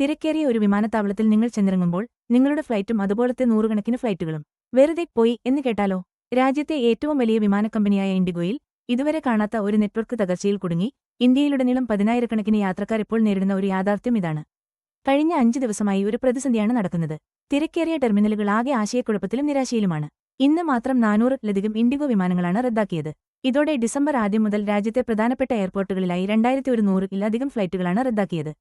തിരക്കേറിയ ഒരു വിമാനത്താവളത്തിൽ നിങ്ങൾ ചെന്നിറങ്ങുമ്പോൾ നിങ്ങളുടെ ഫ്ലൈറ്റും അതുപോലത്തെ നൂറുകണക്കിന് ഫ്ലൈറ്റുകളും. വെറുതെ പോയി എന്ന് കേട്ടാലോ? രാജ്യത്തെ ഏറ്റവും വലിയ വിമാനക്കമ്പനിയായ ഇൻഡിഗോയിൽ ഇതുവരെ കാണാത്ത ഒരു നെറ്റ്വർക്ക് തകർച്ചയിൽ കുടുങ്ങി ഇന്ത്യയിലുടനീളം പതിനായിരക്കണക്കിന് യാത്രക്കാർ ഇപ്പോൾ നേരിടുന്ന ഒരു യാഥാർത്ഥ്യം ഇതാണ്. കഴിഞ്ഞ അഞ്ച് ദിവസമായി ഒരു പ്രതിസന്ധിയാണ് നടക്കുന്നത്. തിരക്കേറിയ ടെർമിനലുകൾ ആകെ ആശയക്കുഴപ്പത്തിലും നിരാശയിലുമാണ്. ഇന്ന് മാത്രം നാനൂറിലധികം ഇൻഡിഗോ വിമാനങ്ങളാണ് റദ്ദാക്കിയത്. ഇതോടെ ഡിസംബർ ആദ്യം മുതൽ രാജ്യത്തെ പ്രധാനപ്പെട്ട എയർപോർട്ടുകളിലായി രണ്ടായിരത്തി ഒരുന്നൂറിലധികം ഫ്ലൈറ്റുകളാണ് റദ്ദാക്കിയത്.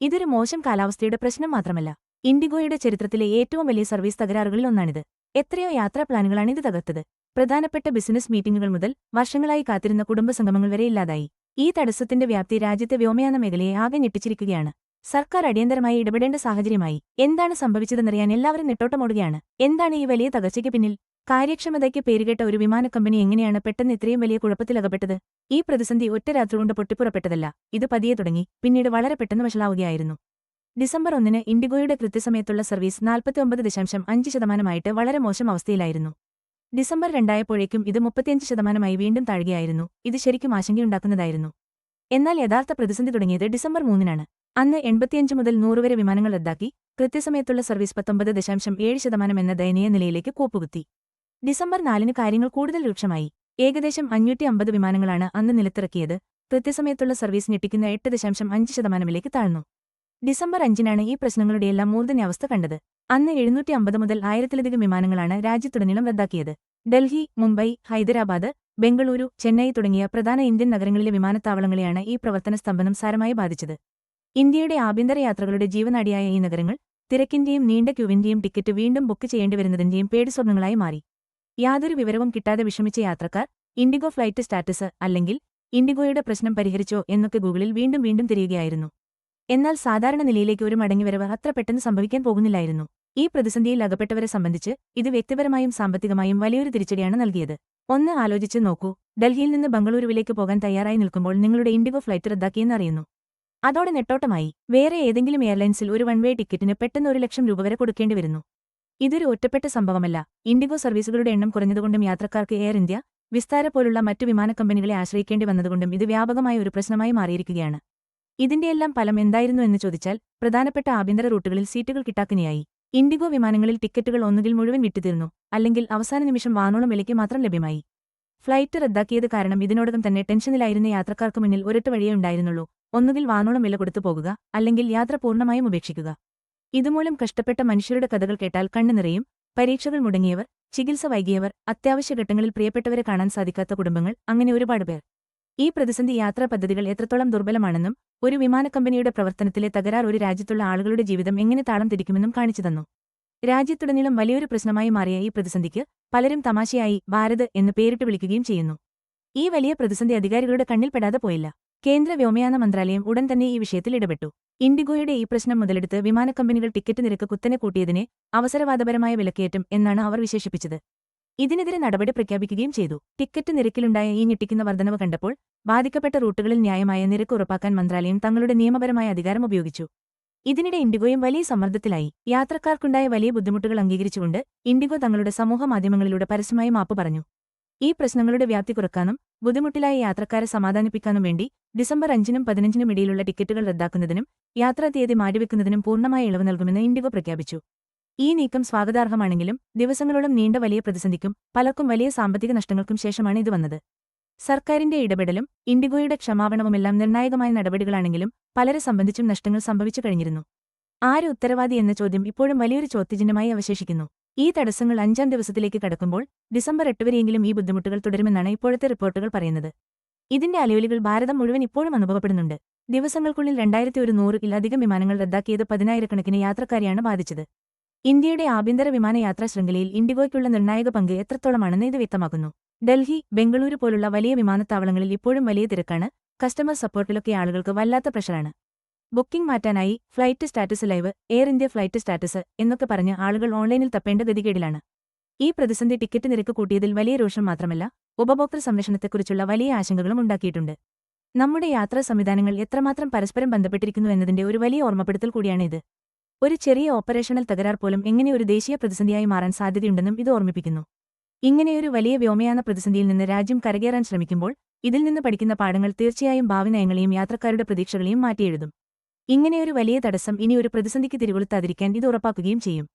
ഇതൊരു മോശം കാലാവസ്ഥയുടെ പ്രശ്നം മാത്രമല്ല. ഇൻഡിഗോയുടെ ചരിത്രത്തിലെ ഏറ്റവും വലിയ സർവീസ് തകരാറുകളിൽ ഒന്നാണിത്. എത്രയോ യാത്രാ പ്ലാനുകളാണ് ഇത് തകർത്തത്. പ്രധാനപ്പെട്ട ബിസിനസ് മീറ്റിംഗുകൾ മുതൽ വർഷങ്ങളായി കാത്തിരുന്ന കുടുംബസംഗമങ്ങൾ വരെ ഇല്ലാതായി. ഈ തടസ്സത്തിന്റെ വ്യാപ്തി രാജ്യത്തെ വ്യോമയാന മേഖലയെ ആകെ ഞെട്ടിച്ചിരിക്കുകയാണ്. സർക്കാർ അടിയന്തരമായി ഇടപെടേണ്ട സാഹചര്യമായി. എന്താണ് സംഭവിച്ചതെന്നറിയാൻ എല്ലാവരും നെട്ടോട്ടമോടുകയാണ്. എന്താണ് ഈ വലിയ തകർച്ചയ്ക്ക് പിന്നിൽ? കാര്യക്ഷമതയ്ക്ക് പേരുകേട്ട ഒരു വിമാന കമ്പനി എങ്ങനെയാണ് പെട്ടെന്ന് ഇത്രയും വലിയ കുഴപ്പത്തിലകപ്പെട്ടത്? ഈ പ്രതിസന്ധി ഒറ്റ രാത്രി കൊണ്ട് പൊട്ടിപ്പുറപ്പെട്ടതല്ല. ഇത് പതിയെ തുടങ്ങി. പിന്നീട് വളരെ പെട്ടെന്ന് വഷളാവുകയായിരുന്നു. ഡിസംബർ ഒന്നിന് ഇൻഡിഗോയുടെ കൃത്യസമയത്തുള്ള സർവീസ് നാൽപ്പത്തിയൊമ്പത് ദശാംശം അഞ്ച് ശതമാനമായിട്ട് വളരെ മോശം അവസ്ഥയിലായിരുന്നു. ഡിസംബർ രണ്ടായപ്പോഴേക്കും ഇത് മുപ്പത്തിയഞ്ച് ശതമാനമായി വീണ്ടും താഴുകയായിരുന്നു. ഇത് ശരിക്കും ആശങ്കയുണ്ടാക്കുന്നതായിരുന്നു. എന്നാൽ യഥാർത്ഥ പ്രതിസന്ധി തുടങ്ങിയത് ഡിസംബർ മൂന്നിനാണ്. അന്ന് എൺപത്തിയഞ്ച് മുതൽ നൂറ് വരെ വിമാനങ്ങൾ റദ്ദാക്കി കൃത്യസമയത്തുള്ള സർവീസ് പത്തൊമ്പത് ദശാംശം ഏഴ് ശതമാനം എന്ന ദയനീയ നിലയിലേക്ക് കൂപ്പുകുത്തി. ഡിസംബർ നാലിന് കാര്യങ്ങൾ കൂടുതൽ രൂക്ഷമായി. ഏകദേശം അഞ്ഞൂറ്റി അമ്പത് വിമാനങ്ങളാണ് അന്ന് നിലത്തിറക്കിയത്. കൃത്യസമയത്തുള്ള സർവീസ് ഞെട്ടിക്കുന്ന എട്ട് ദശാംശം അഞ്ച് ശതമാനമിലേക്ക് താഴ്ന്നു. ഡിസംബർ അഞ്ചിനാണ് ഈ പ്രശ്നങ്ങളുടെയെല്ലാം മൂർധന്യാവസ്ഥ കണ്ടത്. അന്ന് എഴുന്നൂറ്റി അമ്പത് മുതൽ ആയിരത്തിലധികം വിമാനങ്ങളാണ് രാജ്യത്തുടനീളം റദ്ദാക്കിയത്. ഡൽഹി മുംബൈ ഹൈദരാബാദ് ബംഗളൂരു ചെന്നൈ തുടങ്ങിയ പ്രധാന ഇന്ത്യൻ നഗരങ്ങളിലെ വിമാനത്താവളങ്ങളെയാണ് ഈ പ്രവർത്തന സ്തംഭനം സാരമായി ബാധിച്ചത്. ഇന്ത്യയുടെ ആഭ്യന്തര യാത്രകളുടെ ജീവനാടിയായ ഈ നഗരങ്ങൾ തിരക്കിന്റെയും നീണ്ട ക്യൂവിന്റെയും ടിക്കറ്റ് വീണ്ടും ബുക്ക് ചെയ്യേണ്ടി ചെയ്യേണ്ടിവരുന്നതിന്റെയും പേടിസ്വർണങ്ങളായി മാറി. യാതൊരു വിവരവും കിട്ടാതെ വിഷമിച്ച യാത്രക്കാർ ഇൻഡിഗോ ഫ്ലൈറ്റ് സ്റ്റാറ്റസ് അല്ലെങ്കിൽ ഇൻഡിഗോയുടെ പ്രശ്നം പരിഹരിച്ചോ എന്നൊക്കെ ഗൂഗിളിൽ വീണ്ടും വീണ്ടും തിരിയുകയായിരുന്നു. എന്നാൽ സാധാരണ നിലയിലേക്ക് ഒരു മടങ്ങിവരവ് അത്ര പെട്ടെന്ന് സംഭവിക്കാൻ പോകുന്നില്ലായിരുന്നു. ഈ പ്രതിസന്ധിയിൽ അകപ്പെട്ടവരെ സംബന്ധിച്ച് ഇത് വ്യക്തിപരമായും സാമ്പത്തികമായും വലിയൊരു തിരിച്ചടിയാണ് നൽകിയത്. ഒന്ന് ആലോചിച്ച് നോക്കൂ. ഡൽഹിയിൽ നിന്ന് ബംഗളൂരുവിലേക്ക് പോകാൻ തയ്യാറായി നിൽക്കുമ്പോൾ നിങ്ങളുടെ ഇൻഡിഗോ ഫ്ലൈറ്റ് റദ്ദാക്കിയെന്ന് അറിയുന്നു. അതോടെ നെട്ടോട്ടമായി. വേറെ ഏതെങ്കിലും എയർലൈൻസിൽ ഒരു വൺ വേ ടിക്കറ്റിന് പെട്ടെന്ന് ഒരു ലക്ഷം രൂപ വരെ കൊടുക്കേണ്ടി വരുന്നു. ഇതൊരു ഒറ്റപ്പെട്ട സംഭവമല്ല. ഇൻഡിഗോ സർവീസുകളുടെ എണ്ണം കുറഞ്ഞതുകൊണ്ടും യാത്രക്കാർക്ക് എയർ ഇന്ത്യ വിസ്താര പോലുള്ള മറ്റു വിമാന കമ്പനികളെ ആശ്രയിക്കേണ്ടി വന്നതുകൊണ്ടും ഇത് വ്യാപകമായ ഒരു പ്രശ്നമായി മാറിയിരിക്കുകയാണ്. ഇതിന്റെയെല്ലാം ഫലം എന്തായിരുന്നു എന്ന് ചോദിച്ചാൽ പ്രധാനപ്പെട്ട ആഭ്യന്തര റൂട്ടുകളിൽ സീറ്റുകൾ കിട്ടാക്കിനെയായി. ഇൻഡിഗോ വിമാനങ്ങളിൽ ടിക്കറ്റുകൾ ഒന്നുകിൽ മുഴുവൻ വിട്ടുതീർന്നു അല്ലെങ്കിൽ അവസാന നിമിഷം വാനോളം വിലയ്ക്ക് മാത്രം ലഭ്യമായി. ഫ്ലൈറ്റ് റദ്ദാക്കിയത് കാരണം ഇതിനോടകം തന്നെ ടെൻഷനിലായിരുന്ന യാത്രക്കാർക്ക് മുന്നിൽ ഒരൊറ്റ വഴിയേ ഉണ്ടായിരുന്നുള്ളൂ. ഒന്നുകിൽ വാനോളം വില കൊടുത്തു പോകുക അല്ലെങ്കിൽ യാത്ര പൂർണമായും ഉപേക്ഷിക്കുക. ഇതുമൂലം കഷ്ടപ്പെട്ട മനുഷ്യരുടെ കഥകൾ കേട്ടാൽ കണ്ണു നിറയും. പരീക്ഷകൾ മുടങ്ങിയവർ ചികിത്സ വൈകിയവർ അത്യാവശ്യ ഘട്ടങ്ങളിൽ പ്രിയപ്പെട്ടവരെ കാണാൻ സാധിക്കാത്ത കുടുംബങ്ങൾ അങ്ങനെ ഒരുപാട് പേർ. ഈ പ്രതിസന്ധി യാത്രാ പദ്ധതികൾ എത്രത്തോളം ദുർബലമാണെന്നും ഒരു വിമാനക്കമ്പനിയുടെ പ്രവർത്തനത്തിലെ തകരാർ ഒരു രാജ്യത്തുള്ള ആളുകളുടെ ജീവിതം എങ്ങനെ താളം തിരിക്കുമെന്നും കാണിച്ചു തന്നു. രാജ്യത്തുടനീളം വലിയൊരു പ്രശ്നമായി മാറിയ ഈ പ്രതിസന്ധിക്ക് പലരും തമാശയായി ഭാരത് എന്ന് പേരിട്ട് വിളിക്കുകയും ചെയ്യുന്നു. ഈ വലിയ പ്രതിസന്ധി അധികാരികളുടെ കണ്ണിൽപ്പെടാതെ പോയില്ല. കേന്ദ്ര വ്യോമയാന മന്ത്രാലയം ഉടൻ തന്നെ ഈ വിഷയത്തിൽ ഇടപെട്ടു. ഇൻഡിഗോയുടെ ഈ പ്രശ്നം മുതലെടുത്ത് വിമാനക്കമ്പനികൾ ടിക്കറ്റ് നിരക്ക് കുത്തനെ കൂട്ടിയതിനെ അവസരവാദപരമായ വിലക്കയറ്റം എന്നാണ് അവർ വിശേഷിപ്പിച്ചത്. ഇതിനെതിരെ നടപടി പ്രഖ്യാപിക്കുകയും ചെയ്തു. ടിക്കറ്റ് നിരക്കിലുണ്ടായ ഈ ഞെട്ടിക്കുന്ന വർധനവ് കണ്ടപ്പോൾ ബാധിക്കപ്പെട്ട റൂട്ടുകളിൽ ന്യായമായ നിരക്ക് ഉറപ്പാക്കാൻ മന്ത്രാലയം തങ്ങളുടെ നിയമപരമായ അധികാരം ഉപയോഗിച്ചു. ഇതിനിടെ ഇൻഡിഗോയും വലിയ സമ്മർദ്ദത്തിലായി. യാത്രക്കാർക്കുണ്ടായ വലിയ ബുദ്ധിമുട്ടുകൾ അംഗീകരിച്ചുകൊണ്ട് ഇൻഡിഗോ തങ്ങളുടെ സമൂഹ മാധ്യമങ്ങളിലൂടെ പരസ്യമായി മാപ്പ് പറഞ്ഞു. ഈ പ്രശ്നങ്ങളുടെ വ്യാപ്തി കുറക്കാനും ബുദ്ധിമുട്ടിലായ യാത്രക്കാരെ സമാധാനിപ്പിക്കാനും വേണ്ടി ഡിസംബർ അഞ്ചിനും പതിനഞ്ചിനും ഇടയിലുള്ള ടിക്കറ്റുകൾ റദ്ദാക്കുന്നതിനും യാത്രാ തീയതി മാറ്റിവെക്കുന്നതിനും പൂർണമായ ഇളവ് നൽകുമെന്ന് ഇൻഡിഗോ പ്രഖ്യാപിച്ചു. ഈ നീക്കം സ്വാഗതാർഹമാണെങ്കിലും ദിവസങ്ങളോളം നീണ്ട വലിയ പ്രതിസന്ധിക്കും പലർക്കും വലിയ സാമ്പത്തിക നഷ്ടങ്ങൾക്കും ശേഷമാണ് ഇത് വന്നത്. സർക്കാരിന്റെ ഇടപെടലും ഇൻഡിഗോയുടെ ക്ഷമാപണവുമെല്ലാം നിർണായകമായ നടപടികളാണെങ്കിലും പലരെ സംബന്ധിച്ചും നഷ്ടങ്ങൾ സംഭവിച്ചു കഴിഞ്ഞിരുന്നു. ആര് ഉത്തരവാദി എന്ന ചോദ്യം ഇപ്പോഴും വലിയൊരു ചോദ്യചിഹ്നമായി അവശേഷിക്കുന്നു. ഈ തടസ്സങ്ങൾ അഞ്ചാം ദിവസത്തിലേക്ക് കടക്കുമ്പോൾ ഡിസംബർ എട്ട് വരെയെങ്കിലും ഈ ബുദ്ധിമുട്ടുകൾ തുടരുമെന്നാണ് ഇപ്പോഴത്തെ റിപ്പോർട്ടുകൾ പറയുന്നത്. ഇതിന്റെ അലയൊലികൾ ഭാരതം മുഴുവൻ ഇപ്പോഴും അനുഭവപ്പെടുന്നുണ്ട്. ദിവസങ്ങൾക്കുള്ളിൽ രണ്ടായിരത്തി ഒരു നൂറിലധികം വിമാനങ്ങൾ റദ്ദാക്കിയത് പതിനായിരക്കണക്കിന് യാത്രക്കാരെയാണ് ബാധിച്ചത്. ഇന്ത്യയുടെ ആഭ്യന്തര വിമാനയാത്രാ ശൃംഖലയിൽ ഇൻഡിഗോയ്ക്കുള്ള നിർണായക പങ്ക് എത്രത്തോളമാണെന്ന് ഇത് വ്യക്തമാക്കുന്നു. ഡൽഹി ബംഗളൂരു പോലുള്ള വലിയ വിമാനത്താവളങ്ങളിൽ ഇപ്പോഴും വലിയ തിരക്കാണ്. കസ്റ്റമർ സപ്പോർട്ടിലൊക്കെ ആളുകൾക്ക് വല്ലാത്ത പ്രഷറാണ്. Booking മാറ്റാനായി flight status live Air India flight status എന്നൊക്കെ പറഞ്ഞ് ആളുകൾ ഓൺലൈനിൽ തപ്പേണ്ട ഗതികേടിലാണ്. ഈ പ്രതിസന്ധി ടിക്കറ്റ് നിരക്ക് കൂട്ടിയതിൽ വലിയ രോഷം മാത്രമല്ല ഉപഭോക്തൃ സംരക്ഷണത്തെക്കുറിച്ചുള്ള വലിയ ആശങ്കകളും ഉണ്ടാക്കിയിട്ടുണ്ട്. നമ്മുടെ യാത്രാ സംവിധാനങ്ങൾ എത്രമാത്രം പരസ്പരം ബന്ധപ്പെട്ടിരിക്കുന്നു എന്നതിന്റെ ഒരു വലിയ ഓർമ്മപ്പെടുത്തൽ കൂടിയാണിത്. ഒരു ചെറിയ ഓപ്പറേഷണൽ തകരാർ പോലും എങ്ങനെ ഒരു ദേശീയ പ്രതിസന്ധിയായി മാറാൻ സാധ്യതയുണ്ടെന്നും ഇത് ഓർമ്മിപ്പിക്കുന്നു. ഇങ്ങനെയൊരു വലിയ വ്യോമയാന പ്രതിസന്ധിയിൽ നിന്ന് രാജ്യം കരകയറാൻ ശ്രമിക്കുമ്പോൾ ഇതിൽ നിന്ന് പഠിക്കുന്ന പാഠങ്ങൾ തീർച്ചയായും ഭാവി നയങ്ങളെയും യാത്രക്കാരുടെ പ്രതീക്ഷകളെയും മാറ്റിയെഴുതും. ഇങ്ങനെയൊരു വലിയ തടസ്സം ഇനി ഒരു പ്രതിസന്ധിക്ക് തിരികൊളുത്താതിരിക്കാൻ ഇത് ഉറപ്പാക്കുകയും ചെയ്യും.